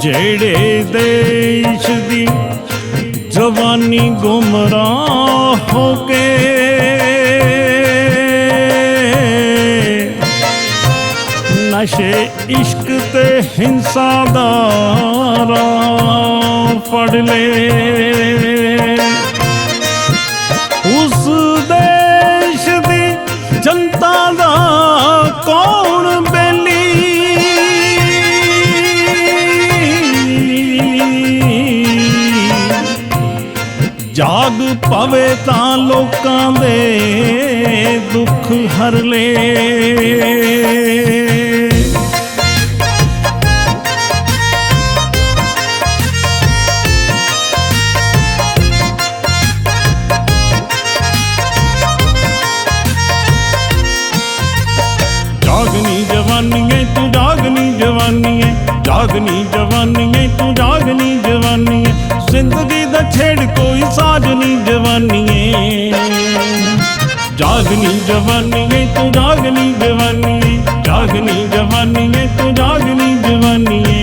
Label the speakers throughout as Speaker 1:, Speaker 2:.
Speaker 1: ਜਿਹੜੇ ਦੇਸ਼ ਦੀ ਜਵਾਨੀ ਗੁੰਮਰਾਹ ਹੋ ਕੇ ਨਸ਼ੇ, ਇਸ਼ਕ ਤੇ ਹਿੰਸਾ ਦਾ ਰਾਹ ਫੜ ਲੈ। ਉਸ ਦੇਸ਼ ਦੀ ਜਨਤਾ ਦਾ ਕੌਣ ਜਾਗ ਪਵੇ ਤਾਂ ਲੋਕਾਂ ਦੇ ਦੁੱਖ ਹਰ ਲੈ ਜਾਗਨੀ ਜਵਾਨੀਏ ਤੂੰ ਜਾਗਨੀ ਜਵਾਨੀਏ ਜਾਗਨੀ ਜਵਾਨੀ ਜਵਾਨੀਏ ਤੂੰ ਜਾਗਨੀ ਜਵਾਨੀਏ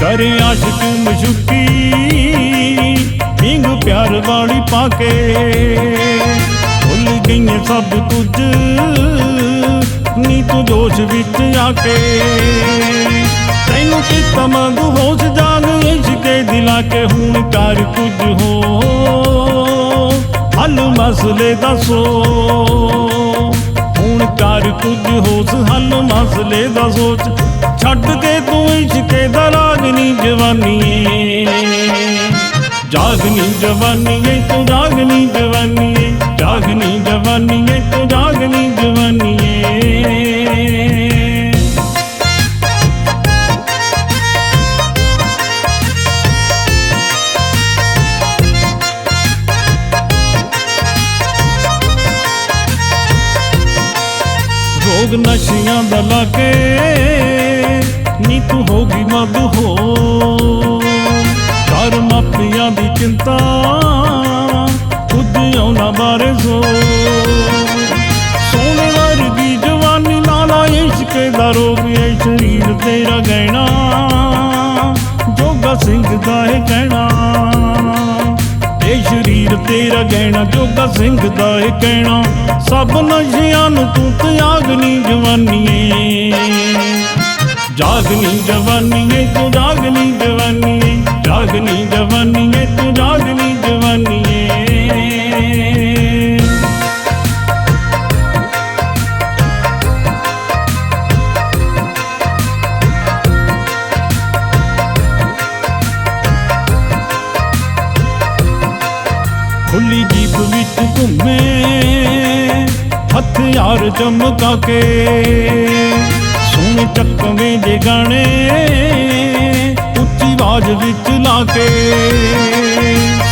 Speaker 1: ਕਰੇ ਆਸ਼ਿਕ ਮਸ਼ੁਕੀ ਵਿੰਗ ਪਿਆਰ ਵਾਲੀ ਪਾ ਕੇ। ਭੁੱਲ ਗਈਆਂ ਸਭ ਕੁਝ। ਨੀ ਤੂੰ ਜੋਸ਼ ਵਿੱਚ ਆ ਕੇ ਤੈਨੂੰ ਕੀ ਤਮੰਗ ਹੋਸ਼ ਜਾਗ ਇਸ਼ਕੇ ਦਿਲਾ ਕੇ ਹੁਣ ਕਰ ਕੁਝ ਹੋ। ਹੱਲ ਮਸਲੇ ਦੱਸੋ। ਹੁਣ ਕਰ ਕੁਝ ਹੋਸ, ਹੱਲ ਮਸਲੇ ਦਾ ਸੋਚ। ਛੱਡ ਕੇ ਤੂੰ ਇਸ਼ਕੇ ਦਾ ਰਾਗਨੀ ਜਵਾਨੀਏ ਜਾਗਨੀ ਜਵਾਨੀਏ ਤੂੰ ਜਾਗਨੀ ਜਵਾਨੀ। ਜਾਗਨੀ ਜਵਾਨੀਏ ਤੂੰ ਜਾਗਨੀ ਜਵਾਨੀਏ। ਰੋਗ ਨਸ਼ਿਆਂ ਦਾ ਲਾਗੇ ਨੀ ਤੂੰ ਹੋਗੀ ਮਦ ਹੋ ਤੇਰਾ ਗਹਿਣਾ, ਜੋਗਾ ਸਿੰਘ ਦਾ ਇਹ ਕਹਿਣਾ। ਇਹ ਸਰੀਰ ਤੇਰਾ ਗਹਿਣਾ, ਜੋਗਾ ਸਿੰਘ ਦਾ ਇਹ ਕਹਿਣਾ। ਸਭ ਨਸ਼ਿਆਂ ਨੂੰ ਤੂੰ ਤਿਆਗਨੀ ਜਵਾਨੀਏ। ਜਾਗਨੀ ਜਵਾਨੀਏ, ਤੂੰ ਜਾਗਨੀ ਜਵਾਨੀਏ। ਜਾਗਨੀ ਜਵਾਨੀਏ, ਤੂੰ ਜਾਗਨੀ ਜਵਾਨੀ ਖੁੱਲੀ ਜੀਪ ਵਿੱਚ ਘੁੰਮੇ ਹਥਿਆਰ ਚਮਕਾ ਕੇ। ਸੁਣ ਚੱਕਵੇਂ ਦੇ ਗਾਣੇ ਉੱਚੀ ਆਵਾਜ਼ ਵਿੱਚ ਲਾ ਕੇ।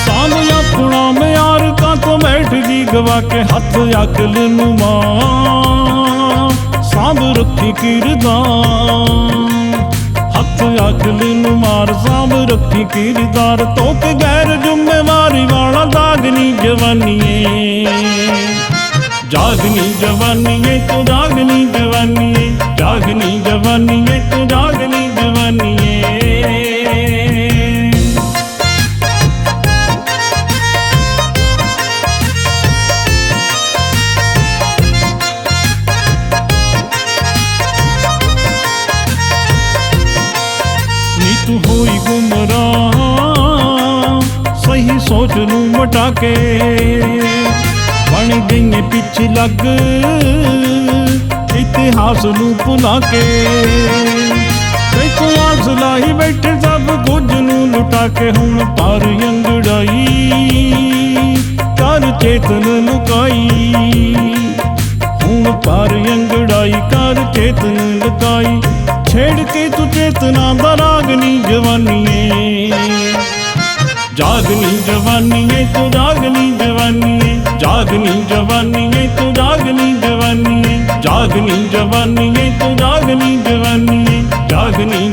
Speaker 1: ਸਾਹਮਣੇ ਆਪਣਾ ਮਿਆਰ ਕਾ ਤੋਂ ਬੈਠ ਗਈ ਗਵਾ ਕੇ ਹੱਥ ਅਕਲ ਨੂੰ ਮਾਂ ਸਾਂਭ ਰੱਖੀ ਕਿਰਦਾਰ, ਹੱਥ ਅਕਲ ਨੂੰ ਮਾਰ ਸਾਂਭ ਰੱਖੀ ਕਿਰਦਾਰ ਤੋਂ ਕੇ ਜਵਾਨੀਏ ਜਾਗਨੀ ਜਵਾਨੀਏ ਤੂੰ ਜਾਗਨੀ ਜਵਾਨੀਏ ਜਾਗਨੀ ਜਵਾਨੀਏ ਤੂੰ ਜਾਗਨੀ ਜਵਾਨੀਏ ਨੀ ਤੂੰ ਹੋਈ ਗੁੰਮਰਾਹ ਸਹੀ ਸੋਚ ਨੂੰ ਮਟਾ ਕੇ ਬਣ ਗਈਏ ਪਿੱਛੇ ਲੱਗ, ਇਤਿਹਾਸ ਨੂੰ ਭੁਲਾ ਕੇ। ਕਈ ਆਸ ਲਾਈ ਬੈਠੇ ਸਭ ਕੁਝ ਨੂੰ ਲੁਟਾ ਕੇ ਹੁਣ ਪਰ ਅੰਗੜਾਈ। ਕਰ ਚੇਤਨ ਲੁਕਾਈ। ਹੁਣ ਪਰ ਅੰਗੜਾਈ ਕਰ ਚੇਤਨ ਲੁਕਾਈ। ਛੇੜ ਕੇ ਤੂੰ ਚੇਤਨਾ ਦਾ ਰਾਗਨੀ ਜਵਾਨੀਏ। ਜਾਗਨੀ ਜਵਾਨੀਏ, ਤੂੰ ਜਾਗਨੀ ਜਵਾਨੀਏ। ਜਾਗਨੀ ਜਵਾਨੀਏ, ਤੂੰ ਜਾਗਨੀ ਜਵਾਨੀਏ। ਜਾਗਨੀ ਜਵਾਨੀਏ, ਤੂੰ ਜਾਗਨੀ ਜਵਾਨੀਏ। ਜਾਗਨੀ